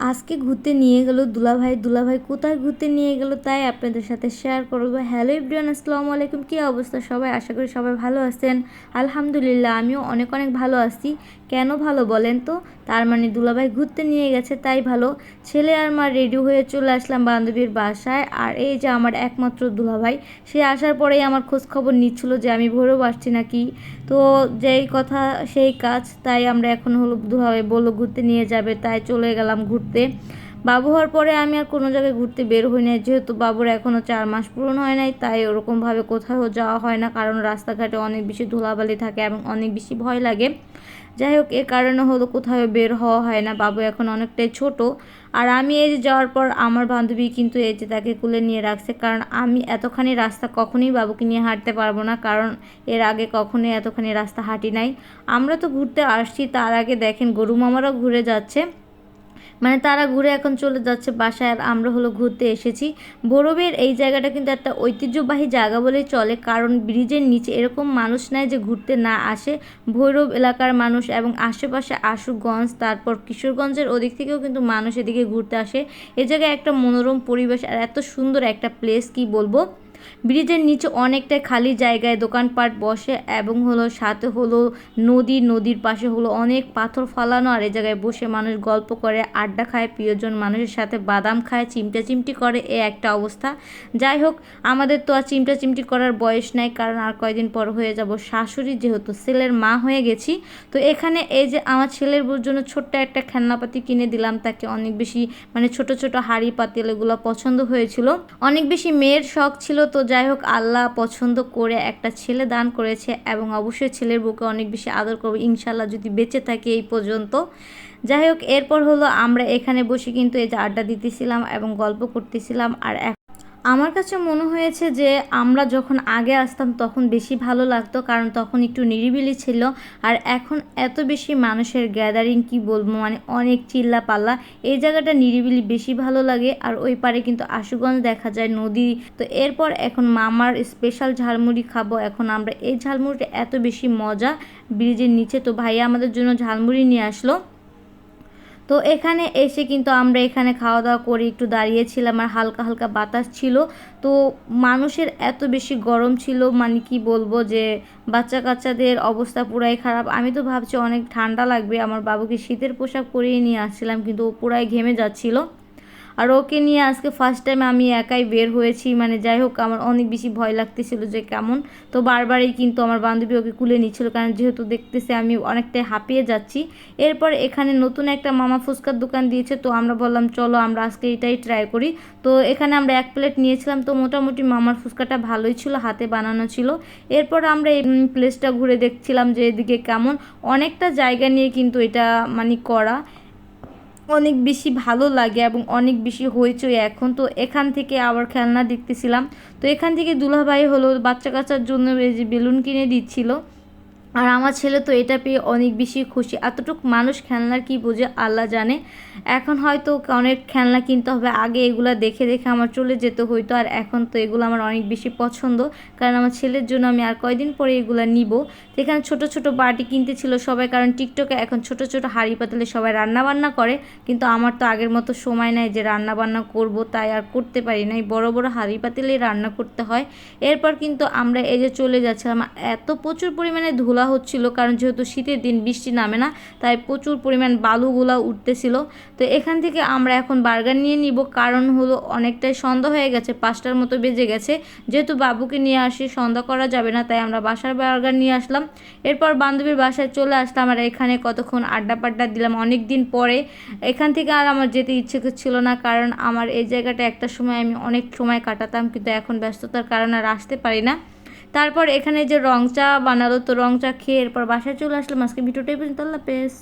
আজকে ঘুরতে নিয়ে গেল দুলাভাই। দুলাভাই কোথায় ঘুরতে নিয়ে গেল তাই আপনাদের সাথে শেয়ার করব। হ্যালো ইব্রিয়ান আসসালামু আলাইকুম। কী অবস্থা সবাই? আশা করি সবাই ভালো আছেন। আলহামদুলিল্লাহ, আমিও অনেক অনেক ভালো আছি। কেন ভালো বলেন তো? তার মানে দুলাভাই ঘুরতে নিয়ে গেছে, তাই ভালো। ছেলে আর মা রেডি হয়ে চলে আসলাম বান্ধবীর বাসায়। আর এই যে আমার একমাত্র দুলাভাই, সে আসার পরেই আমার খোঁজ খবর নিচ্ছিল যে আমি ভোরেও আসছি নাকি। তো যেই কথা, সেই কাজ, তাই আমরা এখন হলো দুলাভাই বলল ঘুরতে নিয়ে যাবে, তাই চলে গেলাম ঘুরতে। বাবু হওয়ার পরে আমি আর কোনো জায়গায় ঘুরতে বের হই নাই। যেহেতু বাবুর এখনও চার মাস পূরণ হয় নাই, তাই ওরকমভাবে কোথাও যাওয়া হয় না। কারণ রাস্তাঘাটে অনেক বেশি ধুলাবালি থাকে এবং অনেক বেশি ভয় লাগে। যাই হোক, এ কারণে হলো কোথাও বের হওয়া হয় না। বাবু এখন অনেকটাই ছোট। আর আমি এই যে যাওয়ার পর আমার বান্ধবী কিন্তু এই যে তাকে কুলে নিয়ে রাখছে। কারণ আমি এতখানি রাস্তা কখনোই বাবুকে নিয়ে হাঁটতে পারব না। কারণ এর আগে কখনোই এতখানি রাস্তা হাঁটি নাই। আমরা তো ঘুরতে আসছি, তার আগে দেখেন গরু মামারাও ঘুরে যাচ্ছে। মানে তারা ঘুরে এখন চলে যাচ্ছে বাসায় আর আমরা হলো ঘুরতে এসেছি। বরফের এই জায়গাটা কিন্তু একটা ঐতিহ্যবাহী জায়গা বলেই চলে, কারণ ব্রিজের নিচে এরকম মানুষ নাই যে ঘুরতে না আসে। ভৈরব এলাকার মানুষ এবং আশেপাশে আশুগঞ্জ, তারপর কিশোরগঞ্জের ওদিক থেকেও কিন্তু মানুষ এদিকে ঘুরতে আসে। এ জায়গায় একটা মনোরম পরিবেশ আর এত সুন্দর একটা প্লেস কি বলব? ব্রিজের নিচে অনেকটা খালি জায়গায় দোকানপাট বসে এবং হলো সাথে হলো নদী, নদীর পাশে হলো অনেক পাথর ফালানো আর এই জায়গায় বসে মানুষ গল্প করে, আড্ডা খায়, প্রিয়জন মানুষের সাথে বাদাম খায় চিমটা চিমটি করে, এ একটা অবস্থা। যাই হোক, আমাদের তো আর চিমটা চিমটি করার বয়স নাই, কারণ আর কয়দিন পর হয়ে যাব শাশুড়ি, যেহেতু ছেলের মা হয়ে গেছি। তো এখানে এই যে আমার ছেলের জন্য ছোট্ট একটা খেলনাপাতি কিনে দিলাম, তাকে অনেক বেশি মানে ছোট ছোট হাড়ি, পাতিল এগুলো পছন্দ হয়েছিল। অনেক বেশি মেয়ের শখ ছিল তো যাই হোক, আল্লাহ পছন্দ করে একটা ছেলে দান করেছে এবং অবশ্যই ছেলের বুকে অনেক বেশি আদর করব ইনশাল্লাহ যদি বেঁচে থাকে এই পর্যন্ত। যাই হোক, এরপর হলো আমরা এখানে বসে কিন্তু এই যে আড্ডা দিতেছিলাম এবং গল্প করতেছিলাম, আর আমার কাছে মনে হয়েছে যে আমরা যখন আগে আসতাম তখন বেশি ভালো লাগতো, কারণ তখন একটু নিরিবিলি ছিল। আর এখন এত বেশি মানুষের গ্যাদারিং কি বলব মানে অনেক চিল্লা পাল্লা এই জায়গাটা নিরিবিলি বেশি ভালো লাগে, আর ওই পারে কিন্তু আশুগঞ্জ দেখা যায়, নদী। তো এরপর এখন মামার স্পেশাল ঝালমুড়ি খাব। এখন আমরা এই ঝালমুড়িটা এত বেশি মজা, ব্রিজের নিচে। তো ভাইয়া আমাদের জন্য ঝালমুড়ি নিয়ে আসলো। তো এখানে এসে কিন্তু আমরা এখানে খাওয়া দাওয়া করে একটু দাঁড়িয়েছিলাম আর হালকা হালকা বাতাস ছিল। তো মানুষের এত বেশি গরম ছিল মানে কি বলব যে বাচ্চা কাচ্চাদের অবস্থা পুরাই খারাপ। আমি তো ভাবছি অনেক ঠান্ডা লাগবে, আমার বাবুকে শীতের পোশাক পরিয়ে নিয়ে আসছিলাম, কিন্তু ও পুরাই ঘেমে যাচ্ছিল। আর ওকে নিয়ে আজকে ফার্স্ট টাইম আমি একাই বের হয়েছি। মানে যাই হোক, আমার অনেক বেশি ভয় লাগতেছিল যে কেমন। তো বারবারই কিন্তু আমার বান্ধবী ওকে কুলে নিচ্ছিল, কারণ যেহেতু দেখতেছে আমি অনেকটাই হাঁপিয়ে যাচ্ছি। এরপর এখানে নতুন একটা মামা ফুচকার দোকান দিয়েছে, তো আমরা বললাম, চলো আমরা আজকে এটাই ট্রাই করি। তো এখানে আমরা এক প্লেট নিয়েছিলাম, তো মোটামুটি মামার ফুচকাটা ভালোই ছিল, হাতে বানানো ছিল। এরপর আমরা এই প্লেসটা ঘুরে দেখছিলাম যে এদিকে কেমন। অনেকটা জায়গা নিয়ে কিন্তু এটা মানে করা। অনেক বেশি ভালো লাগে এবং অনেক বেশি হইচই এখন। তো এখান থেকে আবার খেলনা দেখতেছিলাম। তো এখান থেকে দুলাভাই হলো বাচ্চা কাচ্চার জন্য এই যে বেলুন কিনে দিচ্ছিল। আর আমার ছেলে তো এটা পেয়ে অনেক বেশি খুশি। এতটুকু মানুষ খেলনার কি বোঝে, আল্লাহ জানে। এখন হয়তো অনেক খেলনা কিনতে হবে। আগে এগুলো দেখে দেখে আমার চলে যেতে হইতো। আর এখন তো এগুলো আমার অনেক বেশি পছন্দ। কারণ আমার ছেলের জন্য আমি আর কয়দিন পরে এগুলো নিব। এখানে ছোট ছোট বাটি কিনতে ছিল সবাই, কারণ টিকটকে এখন ছোট ছোট হাঁড়ি পাতলে সবাই রান্না বান্না করে। কিন্তু আমার তো আগের মতো সময় নাই যে রান্না বান্না করব, তাই আর করতে পারি নাই। বড় বড় হাঁড়ি পাতিলেই রান্না করতে হয়। এরপর কিন্তু আমরা এই যে চলে যাচ্ছিলাম, এত প্রচুর পরিমাণে ধুলা হচ্ছিল, কারণ যেহেতু শীতের দিন বৃষ্টি নামে না, তাই প্রচুর পরিমাণ বালুগুলা উঠতেছিল। তো এখান থেকে আমরা এখন বার্গার নিয়ে নিব, কারণ হলো অনেকটাই সন্ধ্যা হয়ে গেছে, পাঁচটার মতো বেজে গেছে। যেহেতু বাবুকে নিয়ে আসি, সন্ধ্যা করা যাবে না, তাই আমরা বাসার বার্গার নিয়ে আসলাম। এরপর বান্ধবীর বাসায় চলে আসলাম, আর এখানে কতক্ষণ আড্ডা পাড্ডা দিলাম, অনেক দিন পরে। এখান থেকে আর আমার যেতে ইচ্ছে ছিল না, কারণ আমার এই জায়গাটা একটা সময় আমি অনেক সময় কাটাতাম, কিন্তু এখন ব্যস্ততার কারণে আর আসতে পারি না। তারপর এখানে যে রং চা বানালো, তো রং চা খেয়ে এরপর বাসায় চলে আসলাম। আজকে ভিডিওটাই পর্যন্ত, আল্লাহ পেস